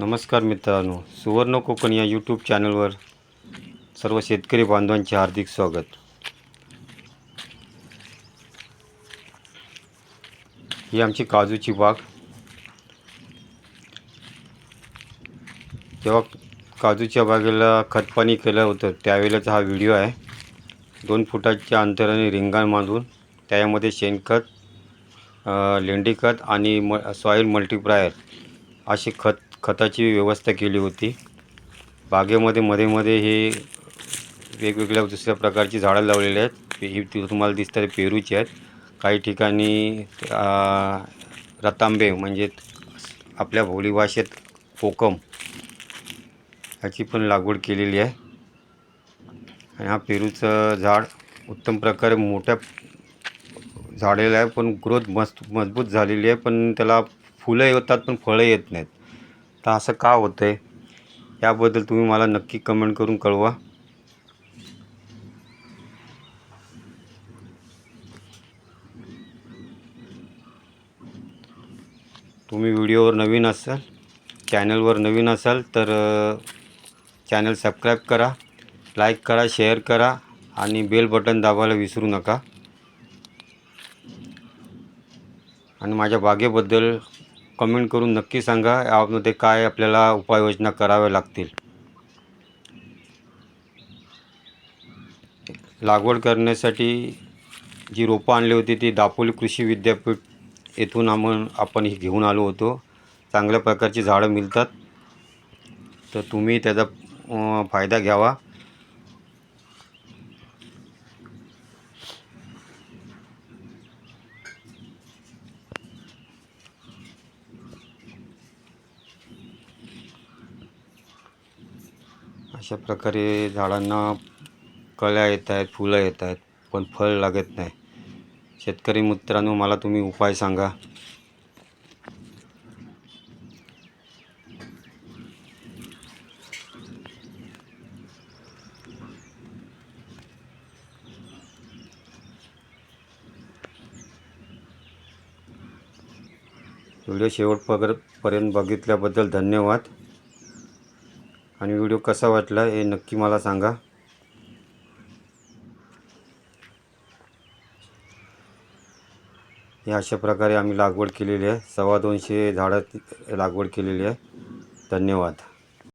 नमस्कार मित्रांनो सुवर्ण कोकण या यूट्यूब चॅनलवर सर्व शेतकरी बांधवांचे हार्दिक स्वागत. ही आमची काजूची बाग. जेव्हा काजूच्या बागेला खतपाणी केलं होतं त्यावेळेचा हा व्हिडिओ आहे. दोन फुटाच्या अंतराने रिंगण बांधून त्यामध्ये शेणखत लेंडीखत आणि म सॉईल मल्टीप्रायर असे खत खताची व्यवस्था केली होती. बागेमध्ये मध्ये मध्ये हे वेगवेगळ्या दुसऱ्या प्रकारची झाडं लावलेली आहेत. ही तुम्हाला दिसतात पेरूची आहेत. काही ठिकाणी रतांबे म्हणजे आपल्या भोली भाषेत कोकम ह्याची पण लागवड केलेली आहे. आणि हा पेरूचं झाड उत्तम प्रकारे मोठ्या झालेलं आहे पण ग्रोथ मस्त मजबूत झालेली आहे पण त्याला फुलं येतात पण फळं येत नाहीत. तर असं का होतं आहे याबद्दल तुम्ही मला नक्की कमेंट करून कळवा. तुम्ही व्हिडिओवर नवीन असाल चॅनलवर नवीन असाल तर चॅनल सबस्क्राईब करा लाईक करा शेअर करा आणि बेल बटन दाबायला विसरू नका. आणि माझ्या बागेबद्दल कमेंट करून नक्की सांगा यामध्ये काय आपल्याला उपाययोजना कराव्या लागतील. लागवड करण्यासाठी जी रोपं आणली होती ती दापोली कृषी विद्यापीठ येथून आम्ही आपण ही घेऊन आलो होतो. चांगल्या प्रकारची झाडं मिळतात. तर तुम्ही त्याचा फायदा घ्यावा. अशा प्रकारे झाडांना कळ्या येत आहेत फुलं येत आहेत पण फळ लागत नाही. शेतकरी मित्रांनो मला तुम्ही उपाय सांगा. व्हिडिओ शेवटपर्यंत बघितल्याबद्दल धन्यवाद. आणि व्हिडिओ कसा वाटला हे नक्की मला सांगा. हे अशा प्रकारे आम्ही लागवड केलेली आहे. सव्वा दोनशे झाडं लागवड केलेली आहे. धन्यवाद.